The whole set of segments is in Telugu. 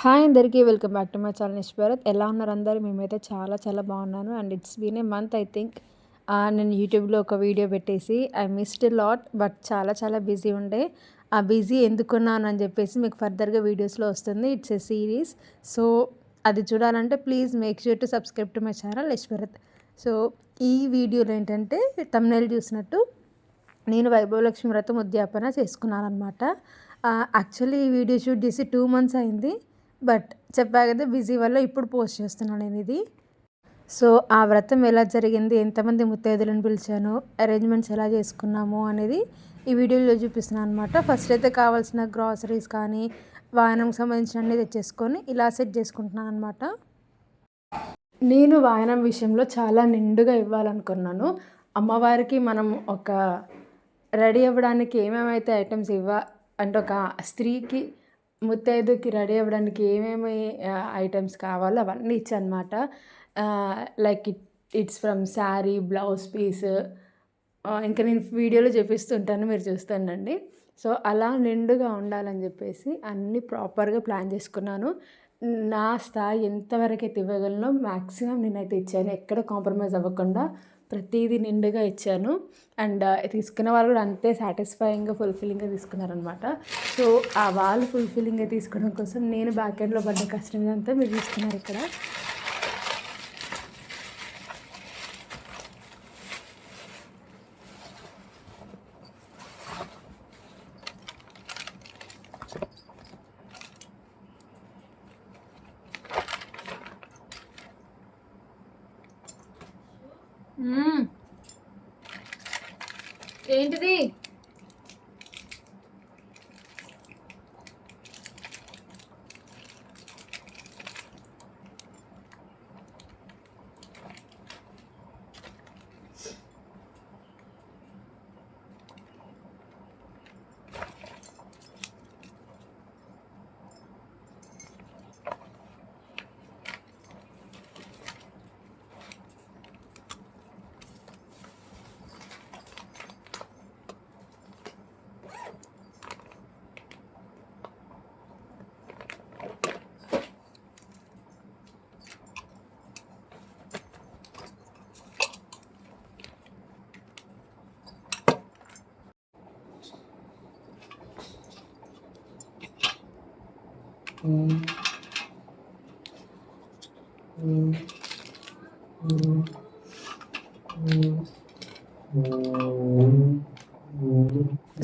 హాయ్ అందరికీ welcome back to my channel Nishbharat ఎలా ఉన్నారు అందరూ? మేమైతే చాలా చాలా బాగున్నాను. And it's been a month I think. నేను యూట్యూబ్లో ఒక వీడియో పెట్టేసి ఐ మిస్డ్ లాట్ బట్ చాలా చాలా బిజీ ఉండే. ఆ బిజీ ఎందుకున్నాను అని చెప్పేసి మీకు ఫర్దర్గా వీడియోస్లో వస్తుంది. It's a series. సో అది చూడాలంటే please make sure to subscribe to my channel Bharat. So ఈ వీడియోలో ఏంటంటే తమిళ చూసినట్టు నేను వైభవలక్ష్మి వ్రతం ఉద్యాపన చేసుకున్నాను అనమాట యాక్చువల్లీ ఈ వీడియో షూట్ చేసి టూ మంత్స్ అయింది. బట్ చెప్పా కదా బిజీ వల్ల ఇప్పుడు పోస్ట్ చేస్తున్నాను నేను ఇది. సో ఆ వ్రతం ఎలా జరిగింది ఎంతమంది ముత్తైదులను పిలిచాను అరేంజ్మెంట్స్ ఎలా చేసుకున్నాము అనేది ఈ వీడియోలో చూపిస్తున్నాను అనమాట ఫస్ట్ అయితే కావాల్సిన గ్రాసరీస్ కానీ వాయనంకి సంబంధించిన అన్ని తెచ్చేసుకొని ఇలా సెట్ చేసుకుంటున్నాను అనమాట నేను వాయనం విషయంలో చాలా నిండుగా ఇవ్వాలనుకున్నాను. అమ్మవారికి మనం ఒక రెడీ అవ్వడానికి ఏమేమైతే ఐటమ్స్ ఇవ్వ అంటే ఒక స్త్రీకి ముత్తైదుకి రెడీ అవ్వడానికి ఏమేమి ఐటమ్స్ కావాలో అవన్నీ ఇచ్చనమాట like it it's from sari blouse piece ఇంకా నేను వీడియోలో చూపిస్తుంటాను మీరు చూస్తానండి సో అలా నిండుగా ఉండాలని చెప్పేసి అన్నీ ప్రాపర్గా ప్లాన్ చేసుకున్నాను. నా స్థాయి ఎంతవరకు అయితే ఇవ్వగలనో మ్యాక్సిమం నేనైతే ఇచ్చాను. ఎక్కడ కాంప్రమైజ్ అవ్వకుండా ప్రతిదీ నిండుగా ఇచ్చాను. అండ్ తీసుకున్న వాళ్ళు కూడా అంతే సాటిస్ఫైయింగ్గా ఫుల్ఫిల్లింగ్గా తీసుకున్నారనమాట. సో ఆ వాళ్ళు ఫుల్ఫిల్లింగ్గా తీసుకోవడం కోసం నేను బ్యాక్ ఎండ్లో పడ్డ కష్టం ఇదంతా మీరు తీసుకున్నారు ఇక్కడ. ఏంటిది?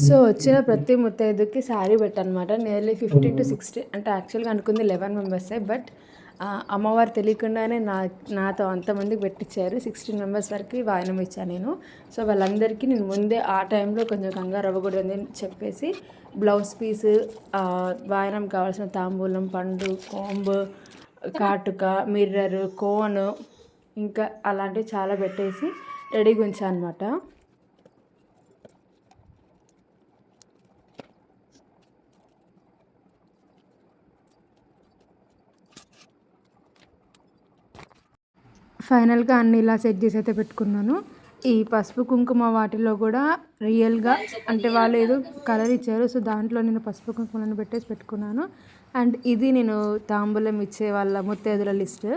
సో వచ్చిన ప్రతి ముత్తైదుకి శారీ పెట్టనమాట నియర్లీ ఫిఫ్టీ టు సిక్స్టీ అంటే యాక్చువల్గా అనుకుంది లెవెన్ మెంబర్సే బట్ అమ్మవారు తెలియకుండానే నా నాతో అంతమందికి పెట్టించారు సిక్స్టీన్ మెంబర్స్ వరకు వాయనం ఇచ్చాను నేను. సో వాళ్ళందరికీ నేను ముందే ఆ టైంలో కొంచెం కంగారు అవ్వకూడదని చెప్పేసి బ్లౌజ్ పీస్ వాయనం కావాల్సిన తాంబూలం పండు కోంబు కాటుక మిర్రర్ కోన్ ఇంకా అలాంటివి చాలా పెట్టేసి రెడీగా ఉంచాను అనమాట ఫైనల్గా అన్ని ఇలా సెట్ చేసి అయితే పెట్టుకున్నాను. ఈ పసుపు కుంకుమ వాటిలో కూడా రియల్గా అంటే వాళ్ళు ఏదో కలర్ ఇచ్చారు. సో దాంట్లో నేను పసుపు కుంకుమలను పెట్టేసి పెట్టుకున్నాను. అండ్ ఇది నేను తాంబూలం ఇచ్చే వాళ్ళ ముత్తేదుల లిస్ట్.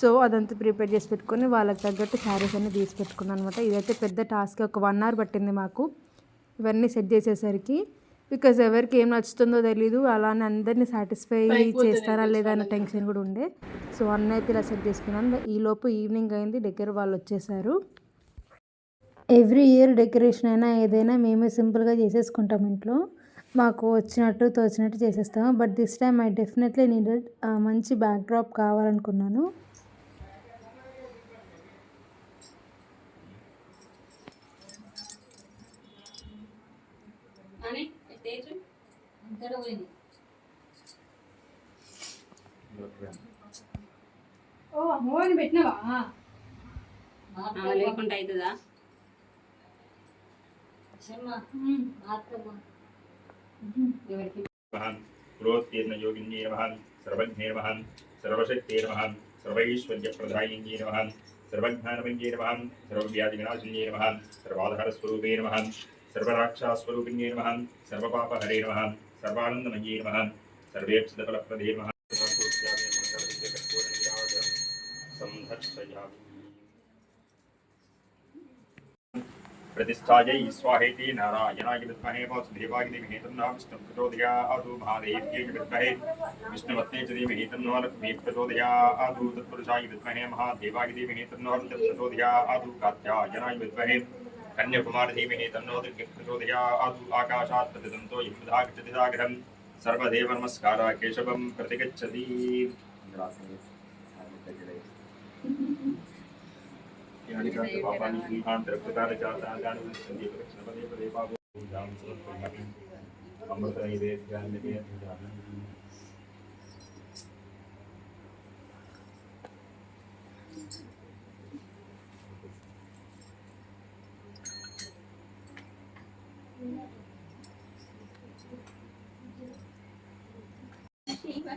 సో అదంతా ప్రిపేర్ చేసి పెట్టుకొని వాళ్ళకి తగ్గట్టు శారీస్ అన్ని తీసి పెట్టుకున్నాను అనమాట ఇదైతే పెద్ద టాస్క్. ఒక వన్ అవర్ పట్టింది మాకు. ఇవన్నీ సెట్ చేసేసరికి. బికాజ్ ఎవరికి ఏం నచ్చుతుందో తెలీదు. అలానే అందరినీ సాటిస్ఫై చేస్తారా లేదా అన్న టెన్షన్ కూడా ఉండే. సో అన్న అయితే ఇలా సెట్ చేసుకున్నాను. ఈలోపు ఈవినింగ్ అయింది. దగ్గర వాళ్ళు వచ్చేసారు. ఎవ్రీ ఇయర్ డెకరేషన్ అయినా ఏదైనా మేమే సింపుల్గా చేసేసుకుంటాం ఇంట్లో. మాకు వచ్చినట్టు తోచినట్టు చేసేస్తాము but this time I definitely needed మంచి బ్యాక్ డ్రాప్ కావాలనుకున్నాను పెట్టినావా? లేకుండా అవుతుందా? महान् क्रोधतीर्णयोगिन्ये सर्वज्ञे महान् सर्वशक्ते महान् सर्वैश्वर्यप्रदायिन्ये महान् सर्वज्ञानमञ्जे महान् सर्वव्याधिविनाशिन्ये महान् सर्वाधारस्वरूपे महान् सर्वराक्षास्वरूपिण्ये महान् सर्वपापहरे महान् सर्वानन्दमये महान् सर्वेक्षितफलप्रदे प्रतिष्ठायै स्वाहेति नारायणाय विद्महे वासुदेवाय धीमहि तन्नो विष्णुः प्रचोदयात् विद्महे विष्णुपत्न्यै च धीमहि तन्नो लक्ष्मीः प्रचोदयात् तत्पुरुषाय विद्महे महादेवाय धीमहि तन्नो रुद्रः कात्यायनाय विद्महे कन्याकुमार धीमहि तन्नो दुर्गः आकाशात् प्रतिदन्तो यमुधा गच्छति सागरम् केशवं प्रतिगच्छति। यानि च पापानि श्रीमान् द्रव्यतानि जातानि सन्ति प्रदक्षिणपदे पदे पापो पूजां समर्पयामि अमृतनैवेद्यान्यते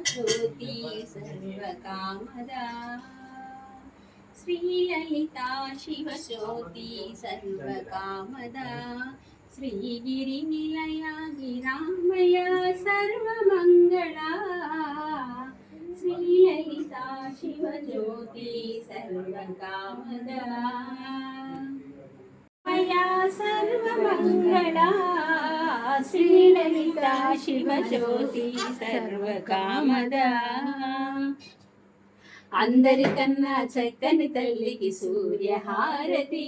शिवज्योति सर्वकामदा శ్రీలలితా శివజ్యోతి సర్వకామద శ్రీగిరినిలయ గిరామయ సర్వమంగళ శ్రీలలితా శివజ్యోతి సర్వకామద మయా సర్వమంగళ శ్రీలలితా శివజ్యోతి సర్వకామద అందరికన్నా చక్కని తల్లికి సూర్యహారతి.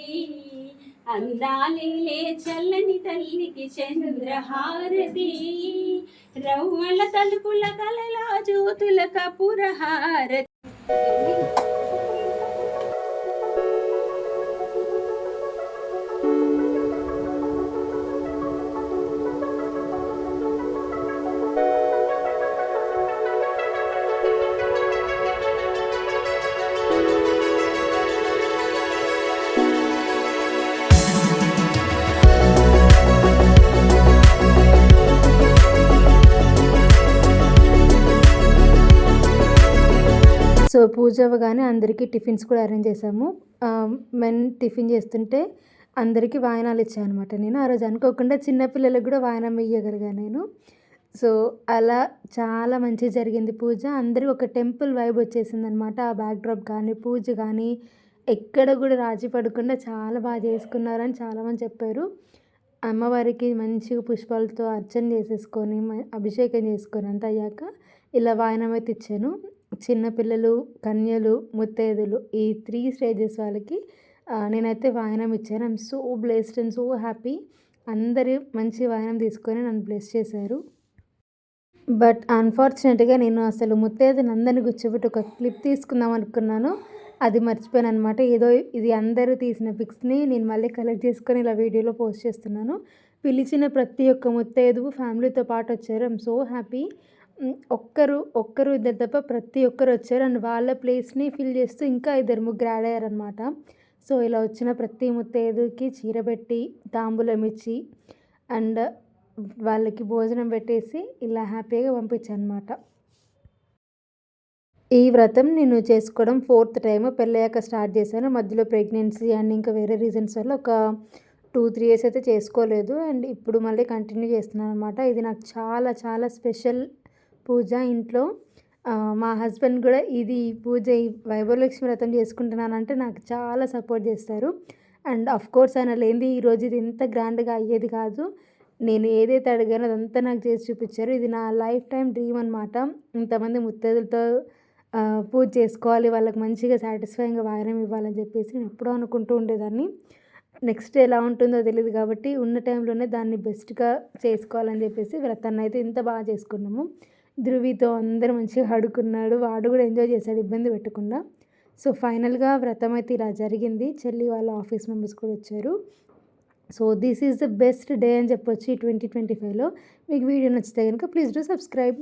అందాలిలే చల్లని తల్లికి చంద్రహారతి. రవ్వల తలుపుల కలలా జ్యోతుల కపురహారతి. సో పూజ అవ్వగానే అందరికీ టిఫిన్స్ కూడా అరేంజ్ చేసాము మెన్ టిఫిన్ చేస్తుంటే అందరికీ వాయనాలు ఇచ్చాను అనమాట నేను. ఆ రోజు అనుకోకుండా చిన్నపిల్లలకు కూడా వాయనం ఇయ్యగలిగా నేను. సో అలా చాలా మంచి జరిగింది పూజ. అందరికీ ఒక టెంపుల్ వైబ్ వచ్చేసింది అనమాట ఆ బ్యాక్డ్రాప్ కానీ పూజ కానీ ఎక్కడ కూడా రాజీ పడకుండా చాలా బాగా చేసుకున్నారని చాలామంది చెప్పారు. అమ్మవారికి మంచిగా పుష్పాలతో అర్చన చేసేసుకొని అభిషేకం చేసుకొని అంత అయ్యాక ఇలా వాయనం అయితే ఇచ్చాను. చిన్నపిల్లలు కన్యలు ముత్తైదులు ఈ త్రీ స్టేజెస్ వాళ్ళకి నేనైతే వాయనం ఇచ్చాను. I'm so blessed and so happy అందరూ మంచి వాయనం తీసుకొని నన్ను బ్లెస్ చేశారు. బట్ అన్ఫార్చునేట్గా నేను అసలు ముత్తైదుని అందరిని కూర్చోబెట్టి ఒక క్లిప్ తీసుకుందాం అనుకున్నాను. అది మర్చిపోయాను అనమాట ఏదో ఇది అందరూ తీసిన పిక్స్ని నేను మళ్ళీ కలెక్ట్ చేసుకొని ఇలా వీడియోలో పోస్ట్ చేస్తున్నాను. పిలిచిన ప్రతి ఒక్క ముత్తైదు ఫ్యామిలీతో పాటు వచ్చారు. ఐమ్ సో హ్యాపీ ఒక్కరు ఒక్కరు ఇద్దరు తప్ప ప్రతి ఒక్కరు వచ్చారు అండ్ వాళ్ళ ప్లేస్ని ఫిల్ చేస్తూ ఇంకా ఇద్దరు ముగ్గురు యాడ్ అయ్యారనమాట సో ఇలా వచ్చిన ప్రతి ముత్తైదుకి చీర పెట్టి తాంబూలం ఇచ్చి అండ్ వాళ్ళకి భోజనం పెట్టేసి ఇలా హ్యాపీగా పంపించాను అనమాట ఈ వ్రతం నేను చేసుకోవడం ఫోర్త్ టైం పెళ్ళయ్యాక స్టార్ట్ చేశాను. మధ్యలో ప్రెగ్నెన్సీ అండ్ ఇంకా వేరే రీజన్స్ వల్ల ఒక టూ త్రీ ఇయర్స్ అయితే చేసుకోలేదు. అండ్ ఇప్పుడు మళ్ళీ కంటిన్యూ చేస్తున్నాను అనమాట ఇది నాకు చాలా చాలా స్పెషల్ పూజ ఇంట్లో. మా హస్బెండ్ కూడా ఇది పూజ వైభవలక్ష్మి వ్రతం చేసుకుంటున్నానంటే నాకు చాలా సపోర్ట్ చేస్తారు. అండ్ అఫ్ కోర్స్ ఆయన లేనిది ఈరోజు ఇది ఇంత గ్రాండ్గా అయ్యేది కాదు. నేను ఏదైతే అడిగానో అదంతా నాకు చేసి చూపించారు. ఇది నా లైఫ్ టైం డ్రీమ్ అనమాట ఇంతమంది ముత్తైదులతో పూజ చేసుకోవాలి. వాళ్ళకి మంచిగా సాటిస్ఫైయింగ్గా వాయనం ఇవ్వాలని చెప్పేసి నేను ఎప్పుడూ అనుకుంటూ ఉండేదాన్ని. నెక్స్ట్ ఎలా ఉంటుందో తెలియదు కాబట్టి ఉన్న టైంలోనే దాన్ని బెస్ట్గా చేసుకోవాలని చెప్పేసి వ్రతాన్ని అయితే ఇంత బాగా చేసుకున్నాము. ధృవితో అందరూ మంచిగా ఆడుకున్నాడు. వాడు కూడా ఎంజాయ్ చేశాడు ఇబ్బంది పెట్టకుండా. సో ఫైనల్గా వ్రతం అయితే ఇలా జరిగింది. చెల్లి వాళ్ళ ఆఫీస్ మెంబర్స్ కూడా వచ్చారు. So this is the best day అని చెప్పొచ్చు ఈ ట్వంటీ ట్వంటీ ఫైవ్లో. మీకు వీడియో నచ్చితే కనుక ప్లీజ్ డూ సబ్స్క్రైబ్.